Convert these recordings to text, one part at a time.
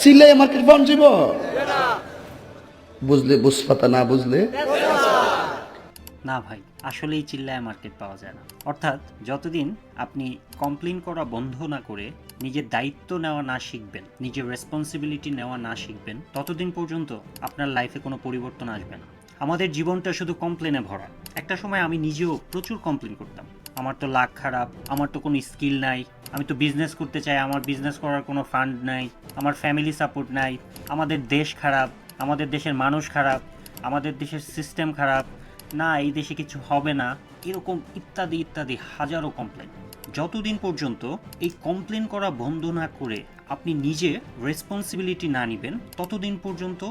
সিলে মার্কেট পাওয়া যাব বুঝলে, বুঝপাতা না বুঝলে? না ভাই, আসলেই চিল্লায় মার্কেট পাওয়া যায় না। অর্থাৎ যতদিন আপনি কমপ্লেন করা বন্ধ না করে নিজের দায়িত্ব নেওয়া না শিখবেন, নিজের রেসপন্সিবিলিটি নেওয়া না শিখবেন, ততদিন পর্যন্ত আপনার লাইফে কোনো পরিবর্তন আসবে না। আমাদের জীবনটা শুধু কমপ্লেনে ভরা। একটা সময় আমি নিজেও প্রচুর কমপ্লেন করতাম। আমার তো লাক খারাপ, আমার তো কোনো স্কিল নাই আমি তো বিজনেস করতে চাই, আমার বিজনেস করার কোনো ফান্ড নাই, আমার ফ্যামিলি সাপোর্ট নাই, আমাদের দেশ খারাপ, আমাদের দেশের মানুষ খারাপ, আমাদের দেশের সিস্টেম খারাপ, না, এই দেশে কিছু হবে না, এরকম ইত্যাদি ইত্যাদি, হাজারো কমপ্লেন যতদিন পর্যন্ত এই কমপ্লেন করা বন্ধ না করে আপনি নিজে রেসপন্সিবিলিটি না নেবেন, ততদিন পর্যন্ত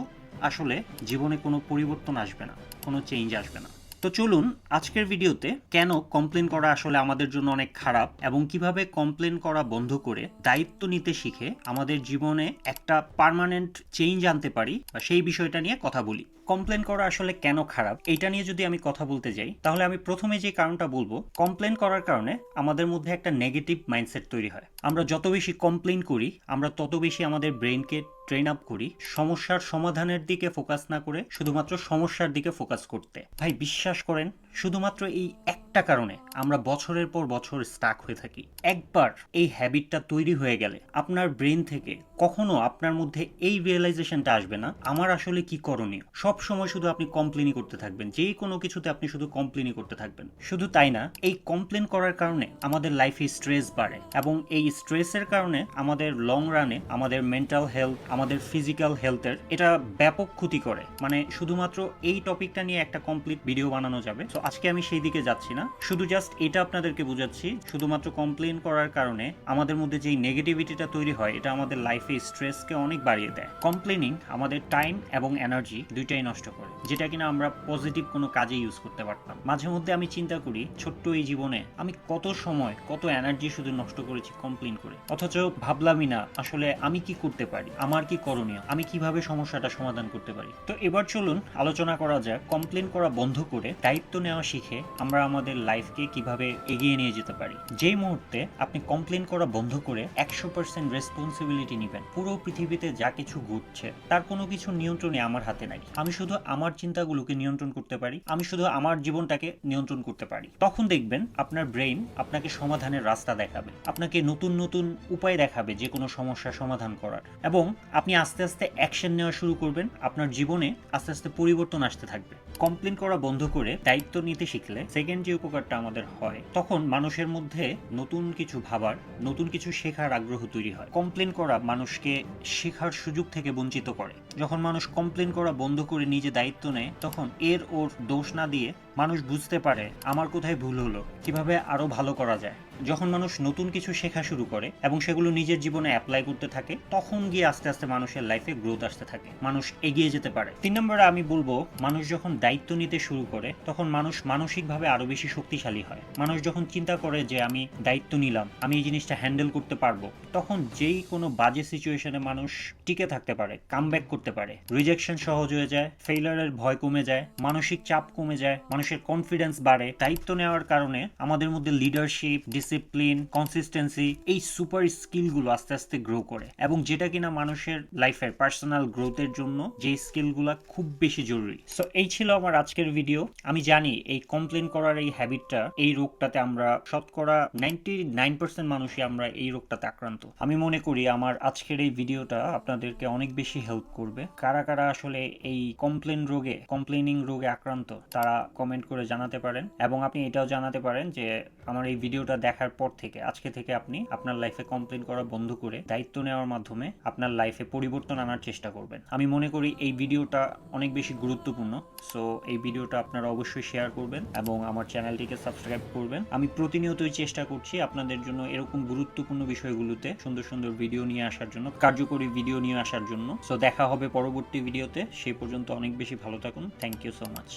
আসলে জীবনে কোনো পরিবর্তন আসবে না, কোনো চেঞ্জ আসবে না। তো চলুন আজকের ভিডিওতে কেন কমপ্লেন করা আসলে আমাদের জন্য অনেক খারাপ এবং কীভাবে কমপ্লেন করা বন্ধ করে দায়িত্ব নিতে শিখে আমাদের জীবনে একটা পার্মানেন্ট চেঞ্জ আনতে পারি বা সেই বিষয়টা নিয়ে কথা বলি। কমপ্লেন করা আসলে কেন খারাপ? এটা নিয়ে যদি আমি কথা বলতে যাই, তাহলে আমি প্রথমে যে কারণটা বলব কমপ্লেন করার কারণে আমাদের মধ্যে একটা নেগেটিভ মাইন্ডসেট তৈরি হয়। আমরা যত বেশি কমপ্লেন করি, আমরা তত বেশি আমাদের ব্রেনকে ট্রেন আপ করি, সমস্যার সমাধানের দিকে ফোকাস না করে, শুধুমাত্র সমস্যার দিকে ফোকাস করতে। ভাই, বিশ্বাস করেন, শুধুমাত্র এই একটা কারণে আমরা বছরের পর বছর স্টাক হয়ে থাকি। একবার এই হ্যাবিটটা তৈরি হয়ে গেলে আপনার ব্রেন থেকে কখনো আপনার মধ্যে এই রিয়েলাইজেশনটা আসবে না, আমার আসলে কি করণীয়? সব সময় শুধু আপনি কমপ্লেনই করতে থাকবেন, যে কোনো কিছুতে আপনি শুধু কমপ্লেনই করতে থাকবেন। শুধু তাই না, এই কমপ্লেন করার কারণে আমাদের লাইফে স্ট্রেস বাড়ে এবং এই স্ট্রেসের কারণে আমাদের লং রানে আমাদের মেন্টাল হেলথ আমাদের ফিজিক্যাল হেলথের এটা ব্যাপক ক্ষতি করে। মানে শুধুমাত্র এই টপিকটা নিয়ে একটা কমপ্লিট ভিডিও বানানো যাবে। তো আজকে আমি সেই দিকে যাচ্ছি না। শুধু জাস্ট এটা আপনাদেরকে বোঝাচ্ছি, শুধুমাত্র কমপ্লেন করার কারণে আমাদের মধ্যে যেই নেগেটিভিটিটা তৈরি হয়, এটা আমাদের লাইফে স্ট্রেসকে অনেক বাড়িয়ে দেয়। কমপ্লেনিং আমাদের টাইম এবং এনার্জি দুইটাই নষ্ট করে, যেটা কিনা আমরা পজিটিভ কোনো কাজে ইউজ করতে পারতাম। মাঝে মধ্যে আমি চিন্তা করি, ছোট্ট এই জীবনে আমি কত সময়, কত এনার্জি শুধু নষ্ট করেছি কমপ্লেন করে। অথচ ভাবলামই না, আসলে আমি কি করতে পারি, আমার কি করণীয়, আমি কীভাবে সমস্যাটা সমাধান করতে পারি। তো এবার চলুন আলোচনা করা যাক কমপ্লেন করা বন্ধ করে দায়িত্ব নেওয়া শিখে আমরা আমাদের লাইফকে কীভাবে এগিয়ে নিয়ে যেতে পারি? যেই মুহূর্তে আপনি কমপ্লেন করা বন্ধ করে একশো পার্সেন্ট রেসপন্সিবিলিটি নেবেন, পুরো পৃথিবীতে যা কিছু ঘটছে, তার কোনো কিছু নিয়ন্ত্রণে আমার হাতে নাই। আমি শুধু আমার চিন্তাগুলোকে নিয়ন্ত্রণ করতে পারি, আমি শুধু আমার জীবনটাকে নিয়ন্ত্রণ করতে পারি। তখন দেখবেন আপনার ব্রেইন আপনাকে সমাধানের রাস্তা দেখাবে, আপনাকে নতুন নতুন উপায় দেখাবে যে কোনো সমস্যার সমাধান করার। এবং আপনি আস্তে আস্তে অ্যাকশন নেওয়া শুরু করবেন, আপনার জীবনে আস্তে আস্তে পরিবর্তন আসতে থাকবে। কমপ্লেন করা বন্ধ করে দায়িত্ব নিতে শিখলে সেকেন্ড যে উপকারটা আমাদের হয়। তখন মানুষের মধ্যে নতুন কিছু ভাবার, নতুন কিছু শেখার আগ্রহ তৈরি হয়। কমপ্লেন করা মানুষকে শেখার সুযোগ থেকে বঞ্চিত করে। যখন মানুষ কমপ্লেন করা বন্ধ করে নিজে দায়িত্ব নেয়, তখন এর ওর দোষ না দিয়ে মানুষ বুঝতে পারে আমার কোথায় ভুল হলো, কীভাবে আরও ভালো করা যায়। যখন মানুষ নতুন কিছু শেখা শুরু করে এবং সেগুলো নিজের জীবনে অ্যাপ্লাই করতে থাকে, তখন গিয়ে আস্তে আস্তে মানুষের লাইফে গ্রোথ আসতে থাকে। মানুষ এগিয়ে যেতে পারে। তিন নম্বরে আমি বলব, মানুষ যখন দায়িত্ব নিতে শুরু করে, তখন মানুষ মানসিকভাবে আরও বেশি শক্তিশালী হয়। মানুষ যখন চিন্তা করে যে আমি দায়িত্ব নিলাম, আমি এই জিনিসটা হ্যান্ডেল করতে পারব, তখন যেই কোনো বাজে সিচুয়েশনে মানুষ টিকে থাকতে পারে কাম করতে পারে। রিজেকশন সহজ হয়ে যায় ফেইলারের ভয় কমে যায়, মানসিক চাপ কমে যায় মানুষের কনফিডেন্স বাড়ে, দায়িত্ব নেওয়ার কারণে আমাদের মধ্যে লিডারশিপ ডিসিপ্লিন কনসিস্টেন্সি এই সুপার স্কিলগুলো আস্তে আস্তে গ্রো করে। এবং যেটা কিনা মানুষের লাইফের পার্সোনাল গ্রোথের জন্য যে স্কিলগুলো খুব বেশি জরুরি। সো এই ছিল আমার আজকের ভিডিও আমি জানি এই কমপ্লেন করার এই হ্যাবিটটা এই রোগটাতে আমরা শতকরা নাইনটি নাইন পার্সেন্ট মানুষই আমরা এই রোগটাতে আক্রান্ত। আমি মনে করি আমার আজকের এই ভিডিওটা আপনাদেরকে অনেক বেশি হেল্প করবে। কারা কারা আসলে এই কমপ্লেন রোগে কমপ্লেনিং রোগে আক্রান্ত, তারা কমেন্ট করে জানাতে পারেন এবং আপনি এটাও জানাতে পারেন যে আমার এই ভিডিওটা দেখার পর থেকে, আজকে থেকে আপনি আপনার লাইফে কমপ্লেন করা বন্ধ করে দায়িত্ব নেওয়ার মাধ্যমে আপনার লাইফে পরিবর্তন আনার চেষ্টা করবেন। আমি মনে করি এই ভিডিওটা অনেক বেশি গুরুত্বপূর্ণ সো এই ভিডিওটা আপনারা অবশ্যই শেয়ার করবেন এবং আমার চ্যানেলটিকে সাবস্ক্রাইব করবেন। আমি প্রতিনিয়তই চেষ্টা করছি আপনাদের জন্য এরকম গুরুত্বপূর্ণ বিষয়গুলোতে সুন্দর সুন্দর ভিডিও নিয়ে আসার জন্য, কার্যকরী ভিডিও নিয়ে আসার জন্য। সো দেখা হবে পরবর্তী ভিডিওতে সেই পর্যন্ত অনেক বেশি ভালো থাকুন। Thank you so much